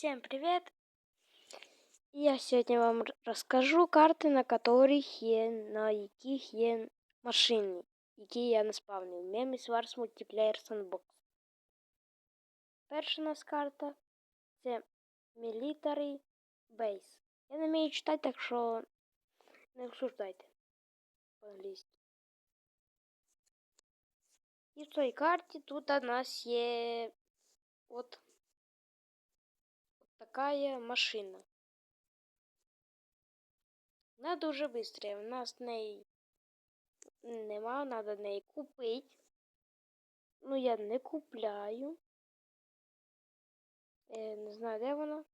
Всем привет! Я сьогодні вам р- розкажу карти, на которых є, на яких є машини, які я наспавнив. Memis Wars Multiplayer Sandbox. Перша у нас карта це Military Base. Я не вмію читати, так що не обсуждайте по-англійськи. І в цій карті тут у нас є от Такая машина. Вона дуже быстрая. У нас неї нема, треба неї купити. Ну, я не купляю. Е, не знаю, де вона.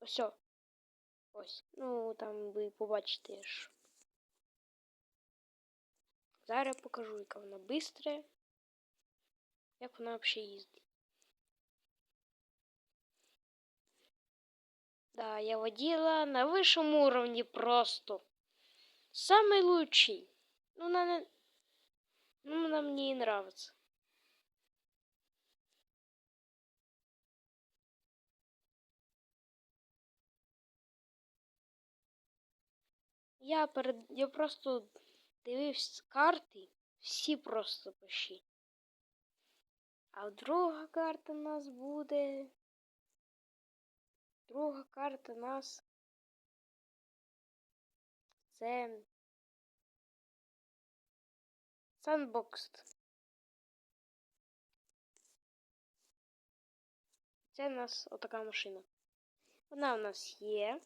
Ось. Ось. Ну, там ви побачите ж. Зараз покажу, яка вона бистра. Як вона взагалі їздить. Да, я водила на высшем уровне просто. Самый лучший. Ну, не- ну, она мне и нравится. Я перед... я просто дивився карти, всі просто пиші. А друга карта у нас буде. Друга карта нас. Це. Sandboxed. Це у нас отака машина. Вона у нас є.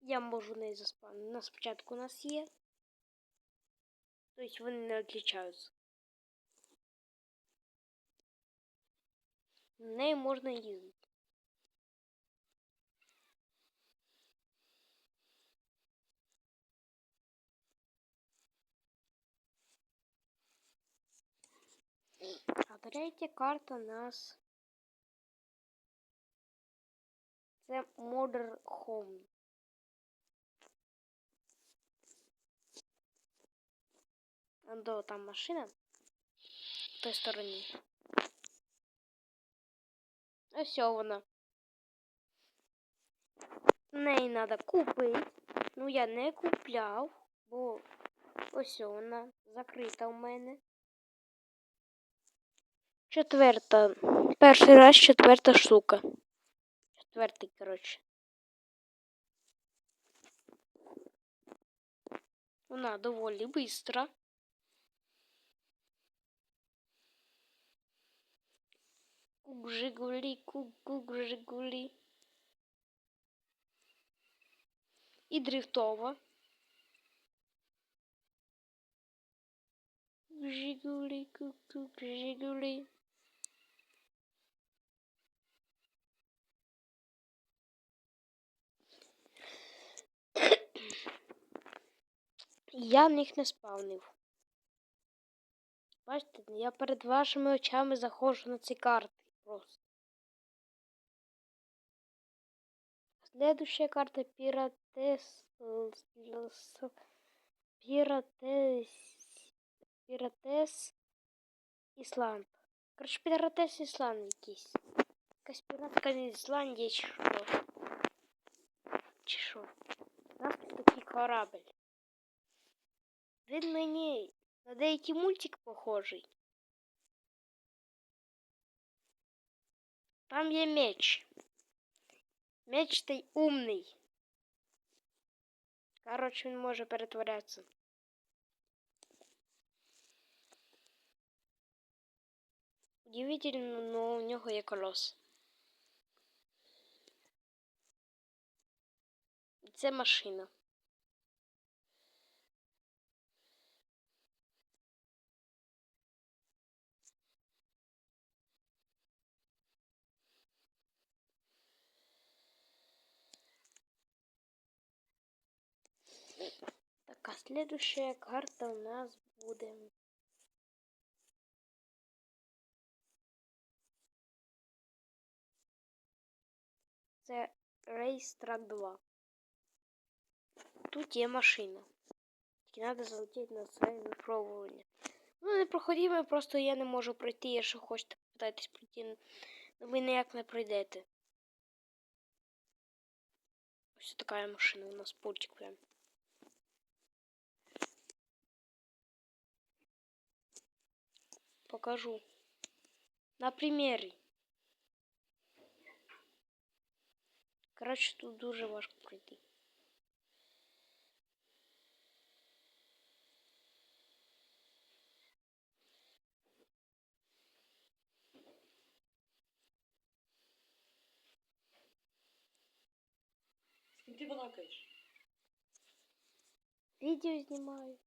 Я можу неї заспавнити. На спочатку у нас є. Тобто вони не відрізняються. На неї можна їздити. А третя карта у нас. Це Modern Home. Андо там машина в той стороні. Ось вона. Неї треба купити. Ну я не купляв, бо ось вона закрита у мене. Четверта. Перший раз четверта штука. Четвертий, коротше. Вона доволі бистра. Кук Жигулі, кук кук Жигулі. І дрифтова. Жигулі, кук кук Жигулі. Я них не спавнив. Бачите, я перед вашими очами заходжу на ці карти просто. Следующая карта Пиратес... Пиратес... Пиратес... Ісланд. Короче, Пиратес Ісланд якийсь. Якась піратка з Ісландії чи що. Чи що. У нас тут такий корабль. Він мені на деякий мультик похожий. Там є меч. Меч той умний. Короче, він може перетворятися. Удивительно, но у нього є колос. Це машина. Следующая карта у нас будет... Це Track 2. Тут є машина. Тільки треба залетіти на це випробування. Ну, не проходимо, просто я не можу пройти. Якщо хочете питатись пройти, ну ви ніяк не пройдете. Все такая машина у нас пультик прям. Покажу. На примері. Коротше, тут дуже важко пройти. З ким ти балакаєш? Відео знімаю.